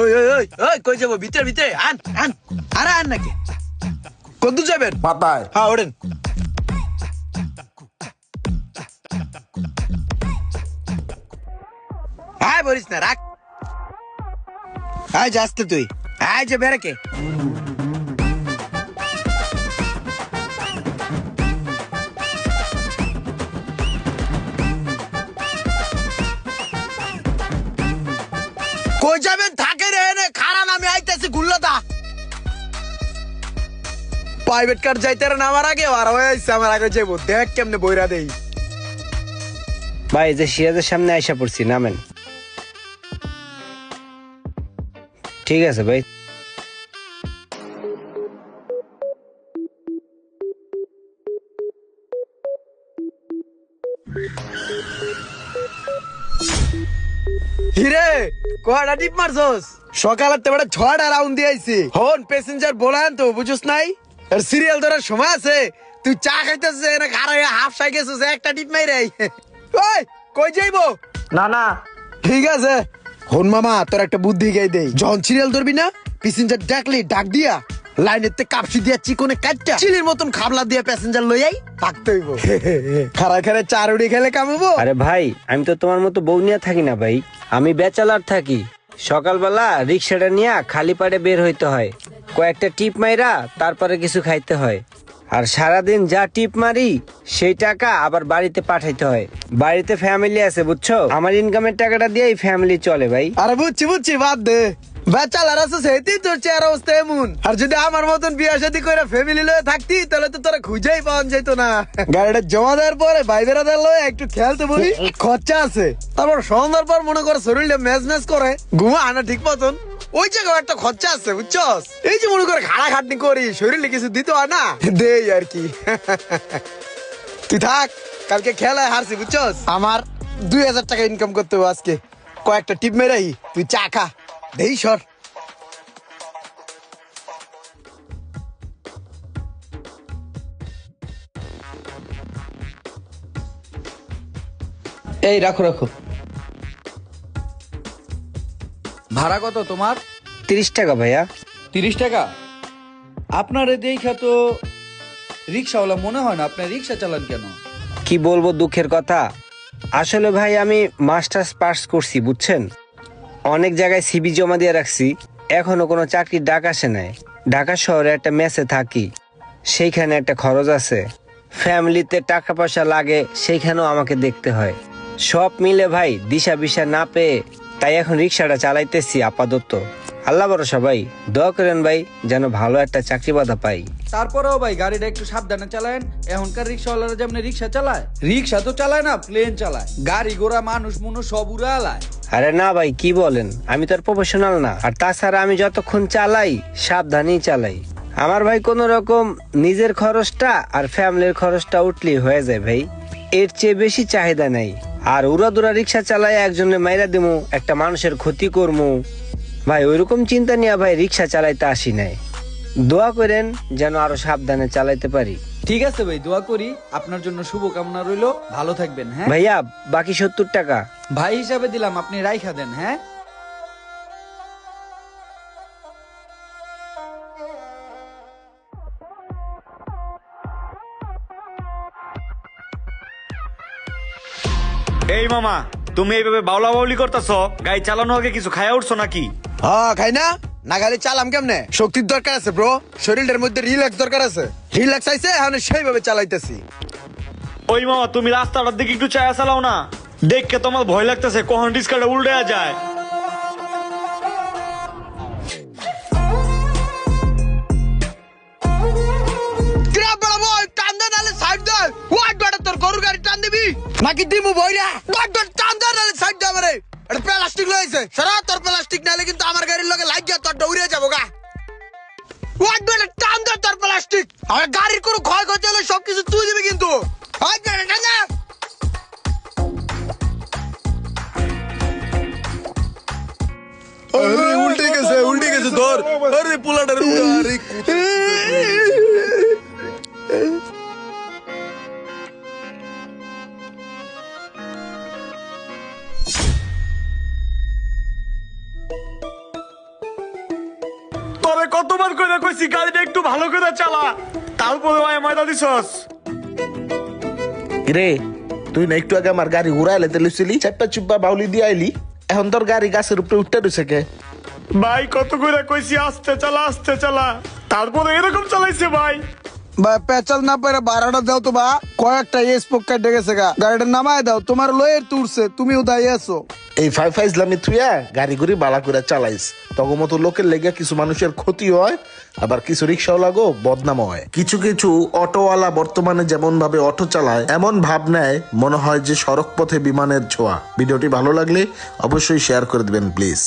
ওই ওই ওই ওই কই যাব? ভিতরে ভিতরে আন আন আরে আন নাকি? কত যাবেন? পাতায়। হ্যাঁ ওড়েন। আয় বলিস না রাখ। আয় যাস তুই। আয় যে বেড়ে কে কই যাবেন? প্রাইভেট কার যাইতে রে নামার আগে আর হয়ে আইছে আমার আগে যাইবো। দেখ কেমনে বইরা দেই। ভাই যে সিরাজের সামনে আইসা পড়ছি নামেন। ঠিক আছে ভাই। হিরে কয়টা টিপ মারছস? সকালে তো বেটা ছয়টা রাউন্ড দিয়েছি হন প্যাসেঞ্জার বলান তো বুঝছস নাই? আর সিরিয়াল ধরার সময় আছে? তুই চা খাইতেছিস না খারাপ হাফ সাই গেছিস একটা টিপ মাইরে আই। ওই কই যাইবো? না না। ঠিক আছে। হন মামা তোর একটা বুদ্ধি গাই দেই। যখন সিরিয়াল ধরবি না প্যাসেঞ্জার ডাকলি ডাক দিয়া লাইনের তে কাপসি দিয়া চিকনে কাটটা চিলির মতন খাবলা দিয়া প্যাসেঞ্জার লই আই থাকতে হইব। খারা খারা চার উড়ি খেলে কামাবো? আরে ভাই আমি তো তোমার মতো বউ নিয়ে থাকি না ভাই। আমি বেচালার থাকি। সকালবেলা রিক্সাটা নিয়ে খালি পাড়ে বের হইতে হয়। কয়েকটা টিপ মাইরা তারপরে কিছু খাইতে হয়। আর সারাদিন যা টিপ মারি, সেই টাকা আবার বাড়িতে পাঠাইতে হয়। বাড়িতে ফ্যামিলি আছে, বুঝছ? আমার ইনকামের টাকাটা দিয়েই ফ্যামিলি চলে, ভাই। আরে বুঝছি বুঝছি, বাদ দে। বেচালার আছে সেটি তোর চেহারা অবস্থা এমন। আর যদি আমার মতন বিয়া শাদী করে ফ্যামিলি লয়ে থাকতি, তাহলে তো তোরা খুঁজেই পাওয়া যেত না। গাড়িটা জমা দেওয়ার পরে ভাই বেড়াদের একটু খেলতে বলি, খরচা আছে। তারপর সন্ধ্যার পর মনে করে শরীরটা ম্যাচ ম্যাচ করে ঘুমা আনা ঠিক মতন। ওই জায়গায় একটা খরচা আছে, বুঝছস? এই যে মনে করে খাড়া খাটনি করি, শরীরে কিছু দিতে না, দেই আর কি। তুই থাক, কালকে খেলায় হারছি, বুঝছস? আমার দুই হাজার টাকা ইনকাম করতে হবে আজকে। কয়েকটা টিপ মেরাই তুই চা খা। দেই সর। এই রাখো রাখো। ভাড়া কত তোমার? তিরিশ টাকা ভাইয়া। তিরিশ টাকা? আপনার দেখা তো রিক্সাওয়ালা মনে হয় না আপনার রিক্সা চালান কেন? কি বলব দুঃখের কথা? আসলে ভাই আমি মাস্টার্স পাস করছি বুঝছেন? অনেক জায়গায় সিবি জমা দিয়ে রাখছি, এখনও কোনো চাকরির ডাক আসে নাই। ঢাকা শহরে একটা মেসে থাকি, সেইখানে একটা খরচ আছে। ফ্যামিলিতে টাকা পয়সা লাগে, সেইখানেও আমাকে দেখতে হয়। সব মিলে ভাই দিশা বিশা না পেয়ে, তাই এখন রিক্সাটা চালাইতেছি আপাতত। আল্লাহ ভরসা ভাই দোয়া করেন ভাই যেন ভালো একটা চাকরি বাধা পাই। তারপরেও ভাই গাড়িটা একটু সাবধানে চালায়েন। এখনকার রিক্সাওয়ালারা যেমন রিক্সা চালায় রিক্সা তো চালায় না প্লেন চালায়। গাড়ি ঘোড়া মানুষ মানুষ সব উড়ালায় আরে না ভাই কি বলেন? আমি তো আর প্রফেশনাল না। আর তাছাড়া আমি যতক্ষণ চালাই সাবধানেই চালাই। আমার ভাই কোন রকম নিজের খরচটা আর ফ্যামিলির খরচটা উঠলেই হয়ে যায় ভাই। এর চেয়ে বেশি চাহিদা নাই। আর উড়াদুরা রিক্সা চালাই একজনে মাইরা দিমু একটা মানুষের ক্ষতি করমু। ভাই ওইরকম চিন্তা নিয়ে ভাই রিক্সা চালাইতে আসি নাই। দোয়া করেন যেন আরও সাবধানে চালাইতে পারি। ঠিক আছে ভাই দোয়া করি। আপনার জন্য শুভকামনা রইল। ভালো থাকবেন হ্যাঁ? ভাইয়া বাকি সত্তর টাকা। ভাই হিসাবে দিলাম আপনি রাইখা দেন হ্যাঁ? এই মামা তুমি এইভাবে বাউলা বাউলি করতেছ? গাড়ি চালানো আগে কিছু খায়া উঠছো নাকি? হ্যাঁ খাই না? না খালি চালাম কেমনে? শক্তির দরকার আছে ব্রো শরীরের মধ্যে রিল্যাক্স দরকার আছে। রিল্যাক্স আইছে এখন সেইভাবে চালাইতেছি। ওই মামা তুমি রাস্তাটার দিকে একটু চায়া চালাও না। দেখকে তোমার ভয় লাগতেছে কখন ডিসকাটা উল্টে যায়। নাকি দিমু বইরা? টান সাইড এটা প্লাস্টিক লইছে সারা তোর প্লাস্টিক নালে কিন্তু আমার গাড়ির কোনো ক্ষয় ক্ষতি হলে সবকিছু তুই দিবি কিন্তু। ওয়াট বাড়া টান দে আরে উল্টে গেছে উল্টে গেছে ধর। আরে পোলাটার আরে কতবার করে কইছি গাড়িটা একটু ভালো করে চালা। তারপরে ভাই ময়দা দিছস? রে তুই না একটু আগে আমার গাড়ি চুপ্পা বাউলি দিয়ে আইলি এখন তোর গাড়ি গাছের উপরে উঠতে রয়েছে কে? ভাই কত করে কইছি আস্তে চালা আস্তে চালা। তারপরে এরকম চালাইছে ভাই। ভাই পেঁচাল না পেরে ভাড়াটা দাও তো বা কয়েকটা স্পোক কাটে গেছে গা। গাড়িটা নামায় দাও তোমার লয়ের তুলছে তুমিও দায়ী আছো। এই ফাই ফাই ইসলামী থুয়া গাড়ি গুড়ি বালা করে চালাইস। তখন মতো লোকের লেগে কিছু মানুষের ক্ষতি হয় আবার কিছু রিক্সাওয়ালাগো বদনাম হয় কিছু কিছু অটোওয়ালা বর্তমানে যেমন ভাবে অটো চালায়, এমন ভাব নেয়, মনে হয় যে সড়ক পথে বিমানের ছোঁয়া। ভিডিওটি ভালো লাগলে অবশ্যই শেয়ার করে দিবেন প্লিজ